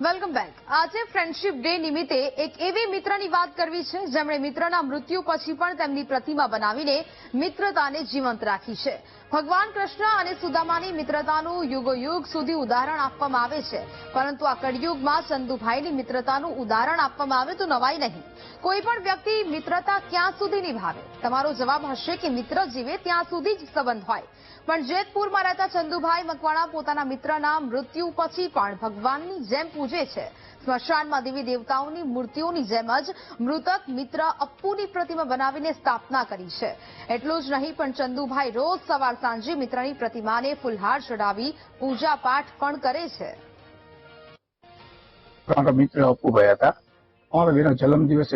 Welcome back. આજે friendship day નિમિત્તે એક એવી મિત્રની વાત કરવી છે, જેમણે મિત્રના મૃત્યુ પછી પણ તેમની પ્રતિમા બનાવીને મિત્રતાને જીવંત રાખી છે. ભગવાન કૃષ્ણ અને સુદામાની મિત્રતાનું યુગોયુગ સુધી ઉદાહરણ આપવામાં આવે છે. પરંતુ આ કળિયુગમાં ચંદુભાઈની મિત્રતાનું ઉદાહરણ આપવામાં આવે તો નવાઈ નહીં. કોઈ પણ વ્યક્તિ મિત્રતા ક્યાં સુધી નિભાવે? તમારો જવાબ હશે કે મિત્ર જીવે ત્યાં સુધી જ સંબંધ હોય. પણ જેતપુરમાં રહેતા ચંદુભાઈ મકવાણા પોતાના મિત્રના મૃત્યુ પછી પણ ભગવાનની જેમ પૂજે છે. સ્મશાનમાં દેવી દેવતાઓની મૂર્તિઓની જેમ જ મૃતક મિત્ર અપ્પુની પ્રતિમા બનાવીને સ્થાપના કરી છે. એટલું જ નહીં, પણ ચંદુભાઈ રોજ સવાર સાંજે મિત્રની પ્રતિમાને ફુલહાર ચડાવી પૂજા પાઠ પણ કરે છે. મિત્ર અપ્પુભાઈ હતા. અમારા બેનો જન્મ દિવસ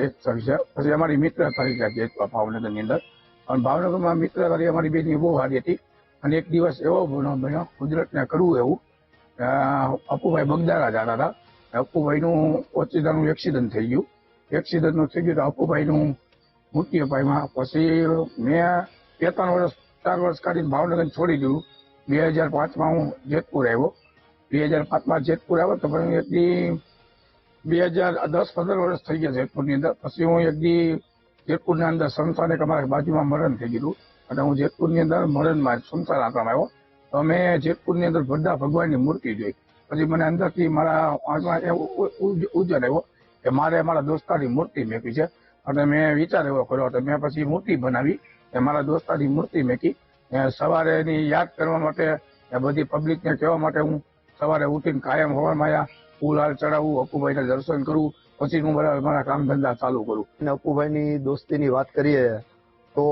પછી અમારી મિત્ર થઈ ગયા ભાવનગરની અંદર. અને ભાવનગરમાં મિત્ર કરી અમારી બેની બહુ સારી હતી. અને એક દિવસ એવો બન્યો કુદરતને કરવું એવું. અપ્પુભાઈ બગદારા જાતા હતા. અપુભાઈનું ઓચિતાનું એક્સિડન્ટ થઈ ગયું. એક્સિડન્ટનું થઈ ગયું તો અપુભાઈનું મૃત્યુ પામ્યા. પછી મેં બે ત્રણ વર્ષ, ચાર વર્ષ કાઢીને ભાવનગર છોડી દીધું. બે હજાર પાંચમાં હું જેતપુર આવ્યો. બે હજાર પાંચમાં જેતપુર આવ્યો તો પણ એકદી બે હજાર દસ પંદર વર્ષ થઈ ગયા જેતપુરની અંદર. પછી હું એકદી જેતપુરની અંદર સંસ્થાને અમારા બાજુમાં મરણ થઈ ગયું અને હું જેતપુરની અંદર મરણમાં સંસાર આપવામાં આવ્યો. તો મેં જેતપુરની અંદર બધા ભગવાનની મૂર્તિ જોઈ. પછી મને અંદરથી મારા આંખમાં એવું કે મારે મારા દોસ્તારની મૂર્તિ મેકી છે. અને મેં વિચાર એવો કર્યો તો મેં પછી મૂર્તિ બનાવી એ મારા દોસ્તારની મૂર્તિ મેકી. સવારે એની યાદ કરવા માટે બધી પબ્લિકને કહેવા માટે હું સવારે ઉઠીને કાયમ હવામાં આવ્યા ફૂલ ચડાવું ચડાવવું અપુભાઈને દર્શન કરવું પછી હું બરાબર મારા કામ ધંધા ચાલુ કરું. અને અપુભાઈની દોસ્તીની વાત કરીએ તો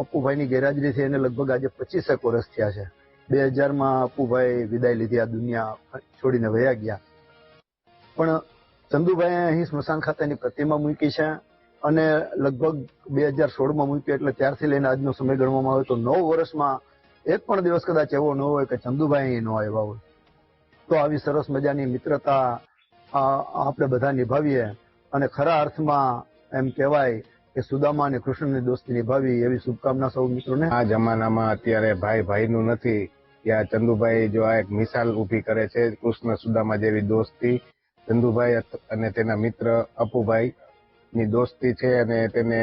અપુભાઈની ગેરહાજરીથી એને લગભગ આજે પચીસેક વર્ષ થયા છે. બે હજારમાં અપુભાઈ વિદાય લીધી, આ દુનિયા છોડીને વયા ગયા. પણ ચંદુભાઈ અહીં સ્મશાન ખાતેની પ્રતિમા મૂકી છે અને લગભગ બે હજાર સોળમાં મૂકી એટલે ત્યારથી લઈને આજનો સમય ગણવામાં આવે તો નવ વર્ષમાં એક પણ દિવસ કદાચ એવો ન હોય કે ચંદુભાઈ ન આવ્યા હોય. તો આવી સરસ મજાની મિત્રતા આપણે બધા નિભાવીએ અને ખરા અર્થમાં એમ કહેવાય કે સુદામા અને કૃષ્ણની દોસ્તી નિભાવી એવી શુભકામના સૌ મિત્રોને. આ જમાનામાં અત્યારે ભાઈ ભાઈનું નથી ત્યાં ચંદુભાઈ જો આ એક મિસાલ ઊભી કરે છે, કૃષ્ણ સુદામા જેવી દોસ્તી. ચંદુભાઈ અને તેના મિત્ર અપુભાઈ ની દોસ્તી છે અને તેને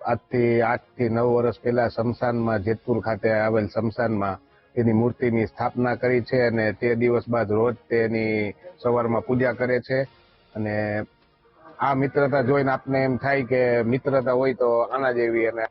આજથી આઠથી નવ વર્ષ પહેલા શમશાનમાં, જેતપુર ખાતે આવેલ શમશાનમાં તેની મૂર્તિની સ્થાપના કરી છે અને તે દિવસ બાદ રોજ તેની સવારમાં પૂજા કરે છે. અને આ મિત્રતા જોઈને આપને એમ થાય કે મિત્રતા હોય તો આના જેવી અને